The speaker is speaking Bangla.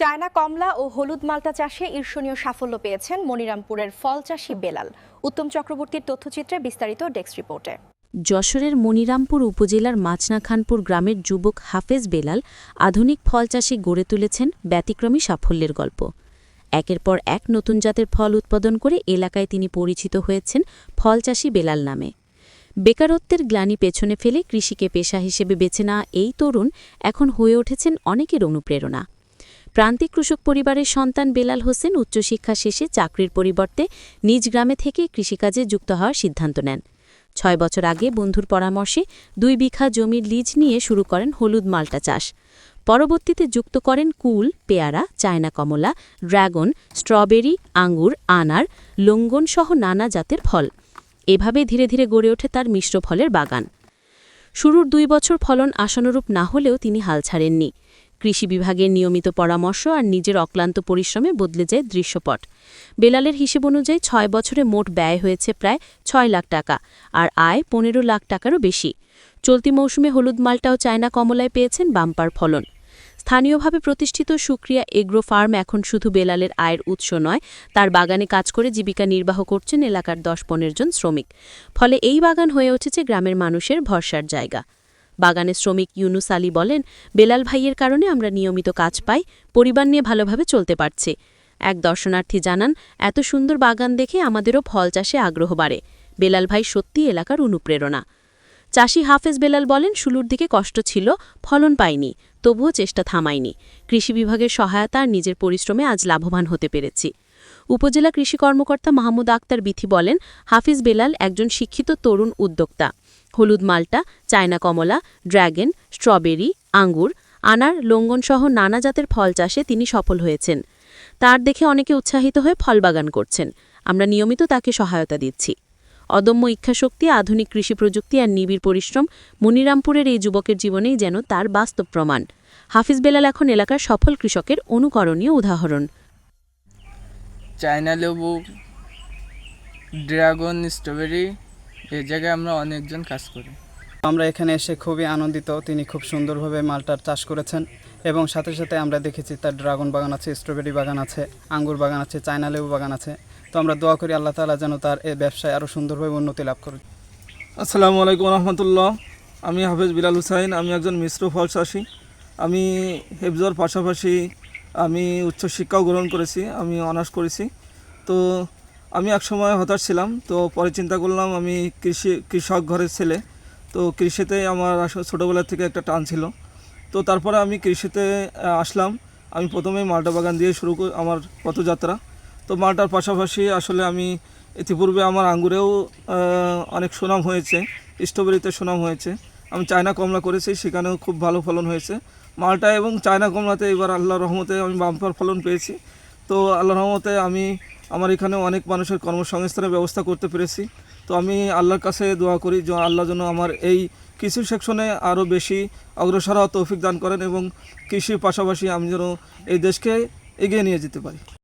চায়না কমলা ও হলুদ মালটা চাষে ঈর্ষণীয় সাফল্য পেয়েছেন মনিরামপুরের ফল চাষী বেলাল। উত্তম চক্রবর্তীর তথ্যচিত্রে বিস্তারিত ডেস্ক রিপোর্টে। যশোরের মনিরামপুর উপজেলার মাচনা খানপুর গ্রামের যুবক হাফেজ বেলাল আধুনিক ফল চাষে গড়ে তুলেছেন ব্যতিক্রমী সাফল্যের গল্প। একের পর এক নতুন জাতের ফল উৎপাদন করে এলাকায় তিনি পরিচিত হয়েছেন ফল চাষী বেলাল নামে। বেকারত্বের গ্লানি পেছনে ফেলে কৃষিকে পেশা হিসেবে বেছে নেওয়া এই তরুণ এখন হয়ে উঠেছেন অনেকের অনুপ্রেরণা। প্রান্তিক কৃষক পরিবারের সন্তান বেলাল হোসেন উচ্চশিক্ষা শেষে চাকরির পরিবর্তে নিজ গ্রামে থেকে কৃষিকাজে যুক্ত হওয়ার সিদ্ধান্ত নেন। ছয় বছর আগে বন্ধুর পরামর্শে দুই বিঘা জমির লিজ নিয়ে শুরু করেন হলুদ মালটা চাষ। পরবর্তীতে যুক্ত করেন কুল, পেয়ারা, চায়না কমলা, ড্রাগন, স্ট্রবেরি, আঙ্গুর, আনার, লঙ্গন সহ নানা জাতের ফল। এভাবে ধীরে ধীরে গড়ে ওঠে তার মিশ্র ফলের বাগান। শুরুর দুই বছর ফলন আশানুরূপ না হলেও তিনি হাল ছাড়েননি। কৃষি বিভাগের নিয়মিত পরামর্শ আর নিজের অক্লান্ত পরিশ্রমে বদলে যায় দৃশ্যপট। বেলালের হিসেব অনুযায়ী ছয় বছরে মোট ব্যয় হয়েছে প্রায় ছয় লাখ টাকা আর আয় পনেরো লাখ টাকারও বেশি। চলতি মৌসুমে হলুদ মালটাও চায়না কমলায় পেয়েছেন বাম্পার ফলন। স্থানীয়ভাবে প্রতিষ্ঠিত সুক্রিয়া এগ্রো ফার্ম এখন শুধু বেলালের আয়ের উৎস নয়, তার বাগানে কাজ করে জীবিকা নির্বাহ করছেন এলাকার দশ পনেরো জন শ্রমিক। ফলে এই বাগান হয়ে উঠেছে গ্রামের মানুষের ভরসার জায়গা। বাগানের শ্রমিক ইউনুস আলী বলেন, বেলাল ভাইয়ের কারণে আমরা নিয়মিত কাজ পাই, পরিবার নিয়ে ভালোভাবে চলতে পারছে। এক দর্শনার্থী জানান, এত সুন্দর বাগান দেখে আমাদেরও ফল চাষে আগ্রহ বাড়ে। বেলাল ভাই সত্যি এলাকার অনুপ্রেরণা। চাষি হাফেজ বেলাল বলেন, শুরুর দিকে কষ্ট ছিল, ফলন পাইনি, তবুও চেষ্টা থামায়নি কৃষি বিভাগের সহায়তা আর নিজের পরিশ্রমে আজ লাভবান হতে পেরেছি। উপজেলা কৃষি কর্মকর্তা মাহমুদ আক্তার বিথি বলেন, হাফিজ বেলাল একজন শিক্ষিত তরুণ উদ্যোক্তা। হলুদ মালটা, চায়না কমলা ড্র্যাগন স্ট্রবেরি, আঙ্গুর, আনার, লঙ্গনসহ নানা জাতের ফল চাষে তিনি সফল হয়েছেন। তার দেখে অনেকে উৎসাহিত হয়ে ফল বাগান করছেন। আমরা নিয়মিত তাকে সহায়তা দিচ্ছি। অদম্য ইচ্ছাশক্তি, আধুনিক কৃষি প্রযুক্তি আর নিবিড় পরিশ্রম মনিরামপুরের এই যুবকের জীবনেই যেন তার বাস্তব প্রমাণ। হাফিজ বেলাল এখন এলাকার সফল কৃষকের অনুকরণীয় উদাহরণ। চায়না লেবু, ড্রাগন, স্ট্রবেরি এই জায়গায় আমরা অনেকজন কাজ করি। আমরা এখানে এসে খুবই আনন্দিত তিনি খুব সুন্দরভাবে মালটার চাষ করেছেন এবং সাথে সাথে আমরা দেখেছি তার ড্রাগন বাগান আছে স্ট্রবেরি বাগান আছে আঙ্গুর বাগান আছে চায়না লেবু বাগান আছে। তো আমরা দোয়া করি আল্লাহ তালা যেন তার এই ব্যবসায় আরও সুন্দরভাবে উন্নতি লাভ করুন আসসালামু আলাইকুম রহমতুল্লাহ। আমি হাফেজ বিলাল হুসাইন আমি একজন মিশ্র ফল চাষি। আমি হেফজর পাশাপাশি আমি উচ্চশিক্ষাও গ্রহণ করেছি আমি অনার্স করেছি। তো আমি একসময় হতাশ ছিলাম, তো পরে চিন্তা করলাম আমি কৃষি, কৃষক ঘরের ছেলে। তো কৃষিতে আমার আসলে ছোটোবেলা থেকে একটা টান ছিল। তো তারপরে আমি কৃষিতে আসলাম। আমি প্রথমে মালটা বাগান দিয়ে শুরু করি, আমার পথযাত্রা। তো মালটার পাশাপাশি আসলে আমি ইতিপূর্বে আমার আঙ্গুরেও অনেক সুনাম হয়েছে, স্ট্রবেরিতে সুনাম হয়েছে। আমি চায়না কমলা করেছি, সেখানেও খুব ভালো ফলন হয়েছে। মালটা এবং চায়না কমলাতে এবার আল্লাহ রহমতে আমি বাম্পার ফলন পেয়েছি। তো আল্লাহ রহমতে আমি আমার এখানে অনেক মানুষের কর্মসংস্থানের ব্যবস্থা করতে পেরেছি। তো আমি আল্লাহর কাছে দোয়া করি, যে আল্লাহ যেন আমার এই কৃষি সেকশনে আরও বেশি অগ্রসর তৌফিক দান করেন এবং কৃষির পাশাপাশি আমি যেন এই দেশকে এগিয়ে নিয়ে যেতে পারি।